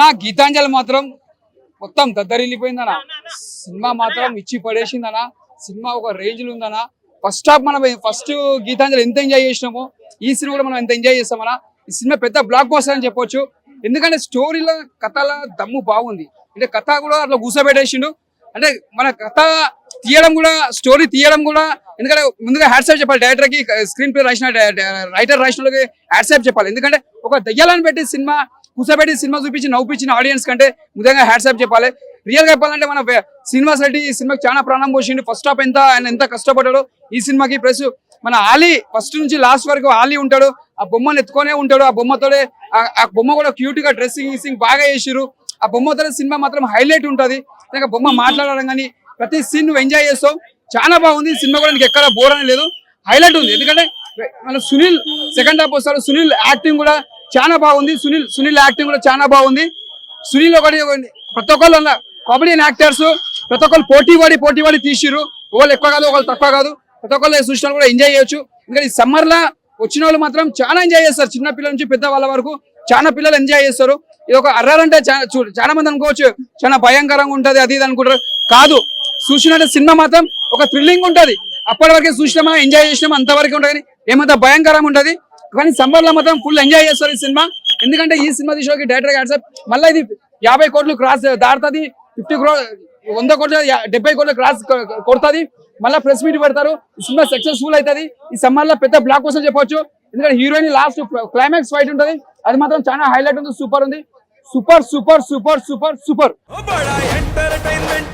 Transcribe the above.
నా గీతాంజలి మాత్రం మొత్తం దద్దరిల్లిపోయిందనా సినిమా మాత్రం ఇచ్చి పడేసిందనా సినిమా ఒక రేంజ్లు ఉందనా ఫస్ట్ హాఫ్ మనం ఫస్ట్ గీతాంజలి ఎంత ఎంజాయ్ చేసినామో ఈ సినిమా కూడా మనం ఎంత ఎంజాయ్ చేస్తామనా ఈ సినిమా పెద్ద బ్లాక్ బస్టర్ అని చెప్పొచ్చు. ఎందుకంటే స్టోరీలో కథల దమ్ము బాగుంది. అంటే కథ కూడా అట్లా కూర్చోబెట్టేసిండు అంటే మన కథ తీయడం కూడా స్టోరీ తీయడం కూడా ఎందుకంటే ముందుగా హ్యాట్సాప్ చెప్పాలి. డైరెక్టర్కి స్క్రీన్ ప్లే రాసిన రైటర్ రాసిన వాళ్ళకి హ్యాట్సాప్ చెప్పాలి. ఎందుకంటే ఒక దయ్యాలను పెట్టి సినిమా కూర్చోబెట్టి సినిమా చూపించి నవ్వుపించిన ఆడియన్స్ కంటే ముఖ్యంగా హ్యాట్సాప్ చెప్పాలి. రియల్గా చెప్పాలంటే మన సినిమా శ్రీనివాస్ రెడ్డి ఈ సినిమాకి చాలా ప్రాణం పోసిండు ఫస్ట్ హాఫ్ ఎంత ఆయన ఎంత కష్టపడ్డాడు ఈ సినిమాకి ప్లస్ మన ఆలీ ఫస్ట్ నుంచి లాస్ట్ వరకు ఆలీ ఉంటాడు. ఆ బొమ్మను ఎత్తుకొనే ఉంటాడు. ఆ బొమ్మతోనే ఆ- బొమ్మ కూడా క్యూట్గా డ్రెస్సింగ్ గీసింగ్ బాగా చేసిరు ఆ బొమ్మతో సినిమా మాత్రం హైలైట్ ఉంటది. ఇంకా బొమ్మ మాట్లాడడం కానీ ప్రతి సీన్ నువ్వు ఎంజాయ్ చేస్తావు. చాలా బాగుంది. సినిమా కూడా నీకు ఎక్కడ బోర్ అని లేదు. హైలైట్ ఉంది. ఎందుకంటే మన సునీల్ సెకండ్ హాఫ్ వస్తారు సునీల్ యాక్టింగ్ కూడా చాలా బాగుంది. సునీల్ సునీల్ యాక్టింగ్ కూడా చాలా బాగుంది. సునీల్ ఒకటి ప్రతి ఒక్కళ్ళు అలా కామెడియన్ యాక్టర్స్ ప్రతి ఒక్కళ్ళు పోటీ పడి పోటీ పడి తీసిరు ఒకళ్ళు ఎక్కువ కాదు ఒకళ్ళు తక్కువ కాదు. ప్రతి ఒక్కళ్ళు చూసిన కూడా ఎంజాయ్ చేయొచ్చు. ఇంకా ఈ సమ్మర్ లా వచ్చిన వాళ్ళు మాత్రం చాలా ఎంజాయ్ చేస్తారు. చిన్న పిల్లల నుంచి పెద్ద వాళ్ళ వరకు చాలా పిల్లలు ఎంజాయ్ చేస్తారు. ఇది ఒక అర్రర్ అంటే చాలా మంది అనుకోవచ్చు. చాలా భయంకరంగా ఉంటది అది ఇది అనుకుంటారు. కాదు చూసినట్టు సినిమా మాత్రం ఒక థ్రిల్లింగ్ ఉంటది. అప్పటి వరకే చూసినామా ఎంజాయ్ చేసినామా అంతవరకు ఉంటుంది. కానీ ఏమంత భయంకరంగా ఉంటది. కానీ సమ్మర్లో మాత్రం ఫుల్ ఎంజాయ్ చేస్తారు ఈ సినిమా. ఎందుకంటే ఈ సినిమా తీసుకోకి డైరెక్టర్ గారు మళ్ళీ ఇది యాభై కోట్లు క్రాస్ దాడుతుంది ఫిఫ్టీ క్రో వంద కోట్లు డెబ్బై కోట్లు క్రాస్ కొడుతుంది మళ్ళీ ప్రెస్ మీట్ పెడతారు ఈ సినిమా సక్సెస్ఫుల్ అవుతుంది ఈ సమ్మర్లో పెద్ద బ్లాక్ కోసం చెప్పొచ్చు. ఎందుకంటే హీరోయిన్ లాస్ట్ క్లైమాక్స్ ఫైట్ ఉంటది. అది మాత్రం చాలా హైలైట్ ఉంది సూపర్ ఉంది. Super super super super super entertainment